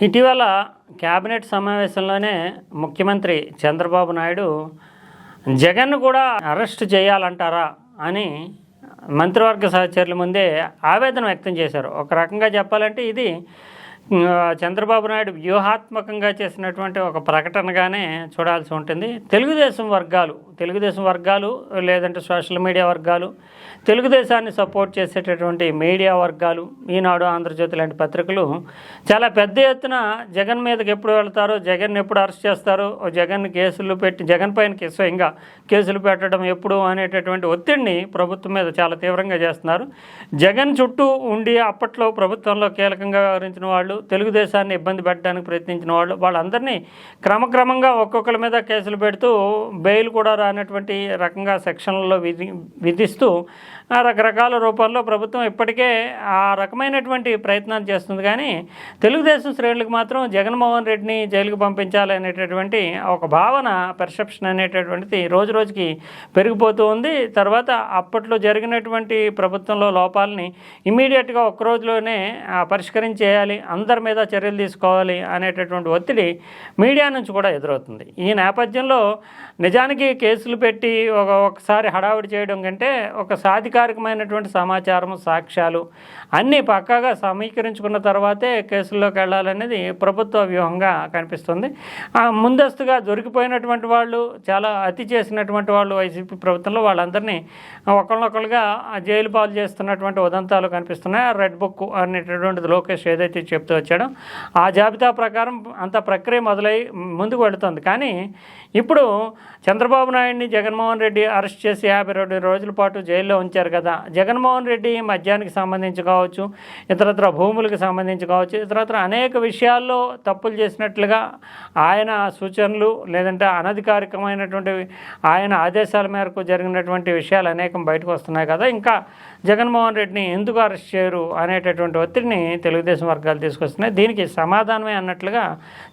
ఇటీవల కేబినెట్ సమావేశంలోనే ముఖ్యమంత్రి చంద్రబాబు నాయుడు జగన్ను కూడా అరెస్ట్ చేయాలంటారా? అని మంత్రివర్గ సహచరుల ముందే ఆవేదన వ్యక్తం చేశారు. ఒక రకంగా చెప్పాలంటే ఇది చంద్రబాబు నాయుడు వ్యూహాత్మకంగా చేసినటువంటి ఒక ప్రకటనగానే చూడాల్సి ఉంటుంది. తెలుగుదేశం వర్గాలు తెలుగుదేశం వర్గాలు లేదంటే సోషల్ మీడియా వర్గాలు తెలుగుదేశాన్ని సపోర్ట్ చేసేటటువంటి మీడియా వర్గాలు ఈనాడు ఆంధ్రజ్యోతి లాంటి పత్రికలు చాలా పెద్ద ఎత్తున జగన్ మీదకి ఎప్పుడు వెళ్తారో జగన్ ఎప్పుడు అరెస్ట్ చేస్తారో ఓ జగన్ కేసులు పెట్టి జగన్ పైన స్వయంగా కేసులు పెట్టడం ఎప్పుడు అనేటటువంటి ఒత్తిడిని ప్రభుత్వం మీద చాలా తీవ్రంగా చేస్తున్నారు. జగన్ చుట్టూ ఉండి అప్పట్లో ప్రభుత్వంలో కీలకంగా వ్యవహరించిన వాళ్ళు తెలుగుదేశాన్ని ఇబ్బంది పెట్టడానికి ప్రయత్నించిన వాళ్ళు వాళ్ళందరినీ క్రమక్రమంగా ఒక్కొక్కరి మీద కేసులు పెడుతూ బెయిల్ కూడా అనేటువంటి రకంగా సెక్షన్లలో విధి విధిస్తూ ఆ రకరకాల రూపాల్లో ప్రభుత్వం ఇప్పటికే ఆ రకమైనటువంటి ప్రయత్నాలు చేస్తుంది. కానీ తెలుగుదేశం శ్రేణులకు మాత్రం జగన్మోహన్ రెడ్డిని జైలుకు పంపించాలి అనేటటువంటి ఒక భావన పెర్సెప్షన్ అనేటటువంటిది రోజు రోజుకి పెరిగిపోతూ ఉంది. తర్వాత అప్పట్లో జరిగినటువంటి ప్రభుత్వంలో లోపాలని ఇమీడియట్గా ఒక్క రోజులోనే పరిష్కరించేయాలి అందరి మీద చర్యలు తీసుకోవాలి అనేటటువంటి ఒత్తిడి మీడియా నుంచి కూడా ఎదురవుతుంది. ఈ నేపథ్యంలో నిజానికి కేసులు పెట్టి ఒక ఒకసారి హడావిడి చేయడం కంటే ఒక సాధికారికమైనటువంటి సమాచారం సాక్ష్యాలు అన్నీ పక్కాగా సమీకరించుకున్న తర్వాతే కేసుల్లోకి వెళ్ళాలనేది ప్రభుత్వ వ్యూహంగా కనిపిస్తుంది. ముందస్తుగా దొరికిపోయినటువంటి వాళ్ళు చాలా అతి చేసినటువంటి వాళ్ళు వైసీపీ ప్రభుత్వంలో వాళ్ళందరినీ ఒకళ్ళొకళ్ళుగా జైలు పాలు చేస్తున్నటువంటి ఉదంతాలు కనిపిస్తున్నాయి. ఆ రెడ్ బుక్ అనేటటువంటిది లోకేష్ ఏదైతే చెప్తూ వచ్చాడో ఆ జాబితా ప్రకారం అంత ప్రక్రియ మొదలై ముందుకు వెళుతుంది. కానీ ఇప్పుడు చంద్రబాబు నాయుడు ఆయన్ని జగన్మోహన్ రెడ్డి అరెస్ట్ చేసి యాభై రెండు రోజుల పాటు జైల్లో ఉంచారు కదా. జగన్మోహన్ రెడ్డి మద్యానికి సంబంధించి కావచ్చు ఇతరత్ర భూములకు సంబంధించి కావచ్చు ఇతరత్ర అనేక విషయాల్లో తప్పులు చేసినట్లుగా ఆయన సూచనలు లేదంటే అనధికారికమైనటువంటి ఆయన ఆదేశాల మేరకు జరిగినటువంటి విషయాలు అనేకం బయటకు వస్తున్నాయి కదా. ఇంకా జగన్మోహన్ రెడ్డిని ఎందుకు అరెస్ట్ చేయరు అనేటటువంటి ఒత్తిడిని తెలుగుదేశం వర్గాలు తీసుకొస్తున్నాయి. దీనికి సమాధానమే అన్నట్లుగా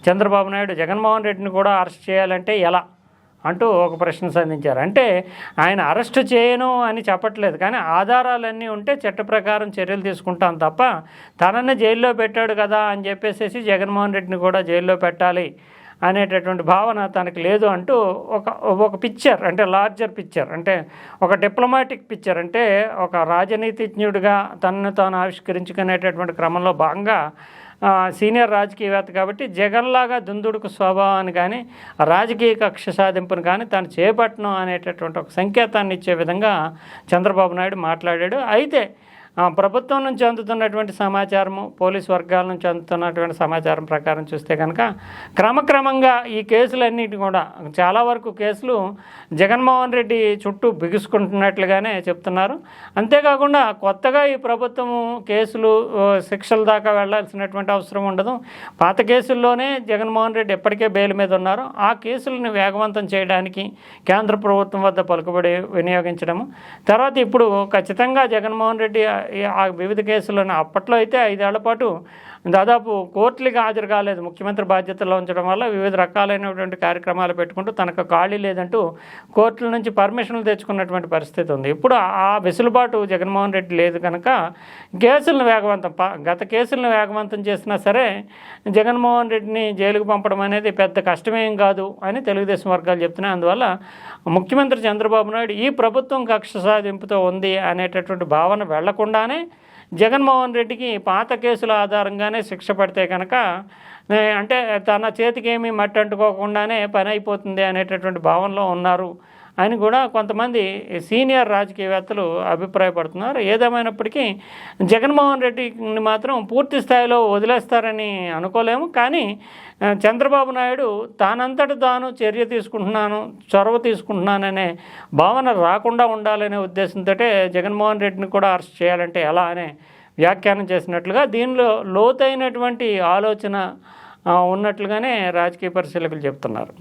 చంద్రబాబు నాయుడు జగన్మోహన్ రెడ్డిని కూడా అరెస్ట్ చేయాలంటే ఎలా? అంటూ ఒక ప్రశ్న సంధించారు. అంటే ఆయన అరెస్ట్ చేయను అని చెప్పట్లేదు కానీ ఆధారాలన్నీ ఉంటే చట్ట ప్రకారం చర్యలు తీసుకుంటాం తప్ప తనని జైల్లో పెట్టాడు కదా అని చెప్పేసేసి జగన్మోహన్ రెడ్డిని కూడా జైల్లో పెట్టాలి అనేటటువంటి భావన తనకి లేదు అంటూ ఒక ఒక పిక్చర్ అంటే లార్జర్ పిక్చర్ అంటే ఒక డిప్లొమాటిక్ పిక్చర్ అంటే ఒక రాజనీతిజ్ఞుడిగా తనను తాను ఆవిష్కరించుకునేటటువంటి క్రమంలో భాగంగా సీనియర్ రాజకీయవేత్త కాబట్టి జగన్లాగా దుందుడుకు స్వభావాన్ని కానీ రాజకీయ కక్ష సాధింపును కానీ తాను చేపట్టడం అనేటటువంటి ఒక సంకేతాన్ని ఇచ్చే విధంగా చంద్రబాబు నాయుడు మాట్లాడాడు. అయితే ప్రభుత్వం నుంచి అందుతున్నటువంటి సమాచారము పోలీస్ వర్గాల నుంచి అందుతున్నటువంటి సమాచారం ప్రకారం చూస్తే కనుక క్రమక్రమంగా ఈ కేసులన్నిటి కూడా చాలా వరకు కేసులు జగన్మోహన్ రెడ్డి చుట్టూ బిగుసుకుంటున్నట్లుగానే చెప్తున్నారు. అంతేకాకుండా కొత్తగా ఈ ప్రభుత్వము కేసులు శిక్షల దాకా వెళ్ళాల్సినటువంటి అవసరం ఉండదు. పాత కేసుల్లోనే జగన్మోహన్ రెడ్డి ఎప్పటికే బెయిల్ మీద ఉన్నారు. ఆ కేసులను వేగవంతం చేయడానికి కేంద్ర ప్రభుత్వం వద్ద పలుకుబడి వినియోగించడము. తర్వాత ఇప్పుడు ఖచ్చితంగా జగన్మోహన్ రెడ్డి వివిధ కేసులను అప్పట్లో అయితే ఐదేళ్ళ పాటు దాదాపు కోర్టులకి హాజరు కాలేదు. ముఖ్యమంత్రి బాధ్యతల్లో ఉంచడం వల్ల వివిధ రకాలైనటువంటి కార్యక్రమాలు పెట్టుకుంటూ తనకు ఖాళీ లేదంటూ కోర్టుల నుంచి పర్మిషన్లు తెచ్చుకున్నటువంటి పరిస్థితి ఉంది. ఇప్పుడు ఆ వెసులుబాటు జగన్మోహన్ రెడ్డి లేదు కనుక కేసులను వేగవంతం ప- గత కేసులను వేగవంతం చేసినా సరే జగన్మోహన్ రెడ్డిని జైలుకు పంపడం అనేది పెద్ద కష్టమేం కాదు అని తెలుగుదేశం వర్గాలు చెప్తున్నాయి. అందువల్ల ముఖ్యమంత్రి చంద్రబాబు నాయుడు ఈ ప్రభుత్వం కక్ష సాధింపుతో ఉంది అనేటటువంటి భావన వెళ్ళకుండానే జగన్మోహన్ రెడ్డికి పాత కేసుల ఆధారంగానే శిక్ష పడితే కనుక అంటే తన చేతికి ఏమీ మట్టి అంటుకోకుండానే పని అయిపోతుంది అనేటటువంటి భావనలో ఉన్నారు. అని కూడా కొంతమంది సీనియర్ రాజకీయవేత్తలు అభిప్రాయపడుతున్నారు. ఏదేమైనప్పటికీ జగన్మోహన్ రెడ్డిని మాత్రం పూర్తి స్థాయిలో వదిలేస్తారని అనుకోలేము. కానీ చంద్రబాబు నాయుడు తానంతట తాను చర్య తీసుకుంటున్నాను చొరవ తీసుకుంటున్నాననే భావన రాకుండా ఉండాలనే ఉద్దేశంతో జగన్మోహన్ రెడ్డిని కూడా అరెస్ట్ చేయాలంటే ఎలా అనే వ్యాఖ్యానం చేసినట్లుగా దీనిలో లోతైనటువంటి ఆలోచన ఉన్నట్లుగానే రాజకీయ పరిశీలకులు చెప్తున్నారు.